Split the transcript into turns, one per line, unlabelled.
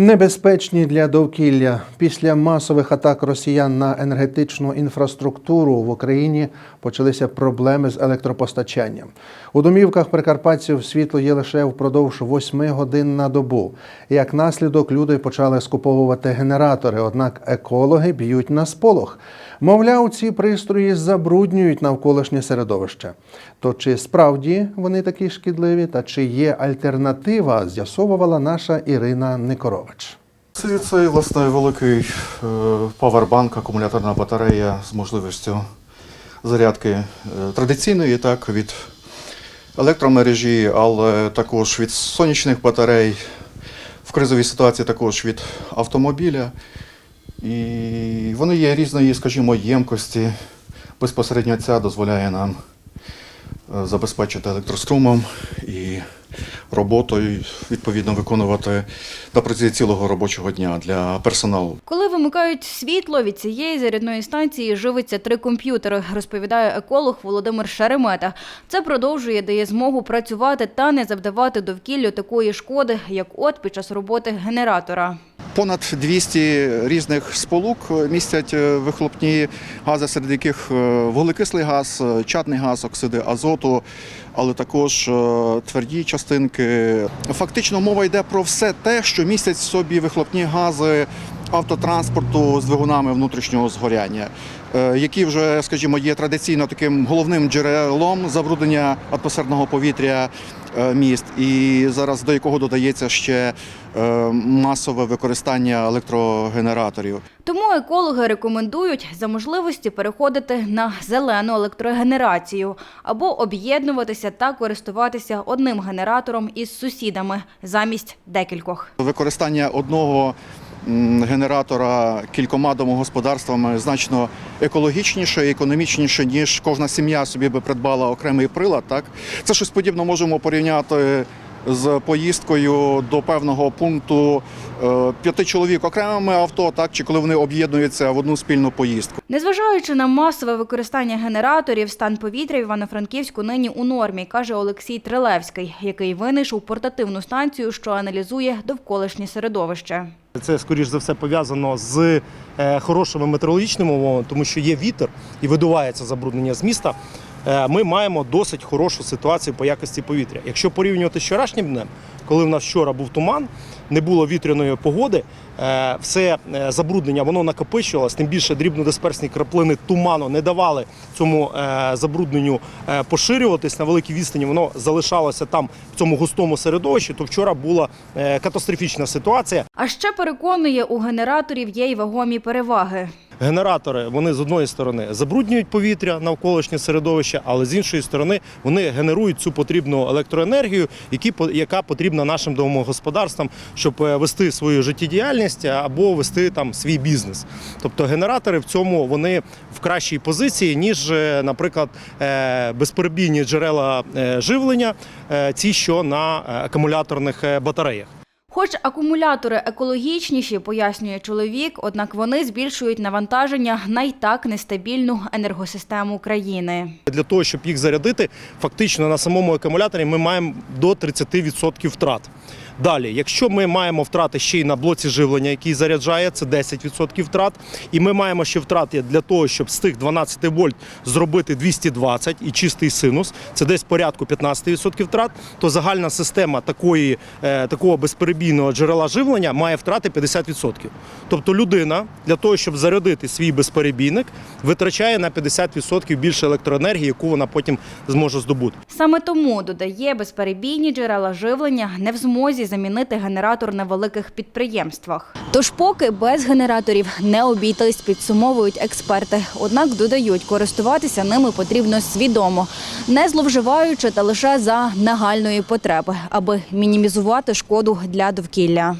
Небезпечні для довкілля після масових атак росіян на енергетичну інфраструктуру в Україні почалися проблеми з електропостачанням. У домівках прикарпатців світло є лише впродовж восьми годин на добу. Як наслідок, люди почали скуповувати генератори, однак екологи б'ють на сполох. Мовляв, ці пристрої забруднюють навколишнє середовище. То чи справді вони такі шкідливі, та чи є альтернатива, з'ясовувала наша Ірина Никорович.
Це, це власне великий е, павербанк, акумуляторна батарея з можливістю зарядки е, традиційної, так, від електромережі, але також від сонячних батарей, в кризовій ситуації також від автомобіля. І вони є різної, скажімо, ємкості. Безпосередньо ця дозволяє нам е, забезпечити електрострумом і роботою, відповідно, виконувати на протязі цілого робочого дня для персоналу.
Коли вимикають світло, від цієї зарядної станції живиться три комп'ютери, розповідає еколог Володимир Шеремета. Це продовжує дає змогу працювати та не завдавати довкіллю такої шкоди, як от під час роботи генератора.
Понад 200 різних сполук містять е, вихлопні гази, серед яких е, вуглекислий газ, е, чадний газ, оксиди азоту, але також тверді частинки. Фактично мова йде про все те, що містять в собі вихлопні гази автотранспорту з двигунами внутрішнього згоряння, е, які вже, скажімо, є традиційно таким головним джерелом забруднення атмосферного повітря е, міст, і зараз до якого додається ще е, масове використання електрогенераторів.
Тому екологи рекомендують за можливості переходити на зелену електрогенерацію або об'єднуватися та користуватися одним генератором із сусідами замість декількох.
Використання одного генератора кількома домогосподарствами значно екологічніше і економічніше, ніж кожна сім'я собі би придбала окремий прилад. Так це щось подібне можемо порівняти. З поїздкою до певного пункту е, п'яти чоловік окремими авто, так чи коли вони об'єднуються в одну спільну поїздку.
Незважаючи на масове використання генераторів, стан повітря в Івано-Франківську нині у нормі, каже Олексій Трилевський, який винайшов портативну станцію, що аналізує довколишнє середовище.
Це скоріш за все пов'язано з е, хорошими метеорологічними умовами, тому що є вітер і видувається забруднення з міста. Е, Ми маємо досить хорошу ситуацію по якості повітря. Якщо порівнювати з вчорашнім днем, коли в нас вчора був туман, не було вітряної погоди, е, все е, забруднення воно накопичувалось, тим більше дрібнодисперсні краплини туману не давали цьому забрудненню поширюватись на великій відстані. Воно залишалося там в цьому густому середовищі. То вчора була катастрофічна ситуація.
А ще переконує, у генераторів є й вагомі переваги.
Генератори вони з одної сторони забруднюють повітря навколишнє середовище, але з іншої сторони вони генерують цю потрібну електроенергію, яка потрібна нашим домогосподарствам, щоб е, вести свою життєдіяльність або вести там свій бізнес. Тобто генератори в цьому вони в кращій позиції, ніж, е, наприклад, е, безперебійні джерела е, живлення, е, ці що на е, акумуляторних е, батареях.
Хоч акумулятори екологічніші, пояснює чоловік, однак вони збільшують навантаження на й так нестабільну енергосистему країни.
Для того, щоб їх зарядити, фактично на самому акумуляторі ми маємо до 30% втрат. Далі, якщо ми маємо втрати ще й на блоці живлення, який заряджає, це 10% втрат. І ми маємо ще втрати для того, щоб з тих 12 вольт зробити 220 і чистий синус, це десь порядку 15% втрат, то загальна система такої, е, такого безперебійного джерела живлення має втрати 50%. Тобто людина для того, щоб зарядити свій безперебійник, витрачає на 50% більше електроенергії, яку вона потім зможе здобути.
Саме тому додає безперебійні джерела живлення не в змозі замінити генератор на великих підприємствах. Тож поки без генераторів не обійтись, підсумовують експерти. Однак додають, користуватися ними потрібно свідомо, не зловживаючи та лише за нагальної потреби, аби мінімізувати шкоду для довкілля.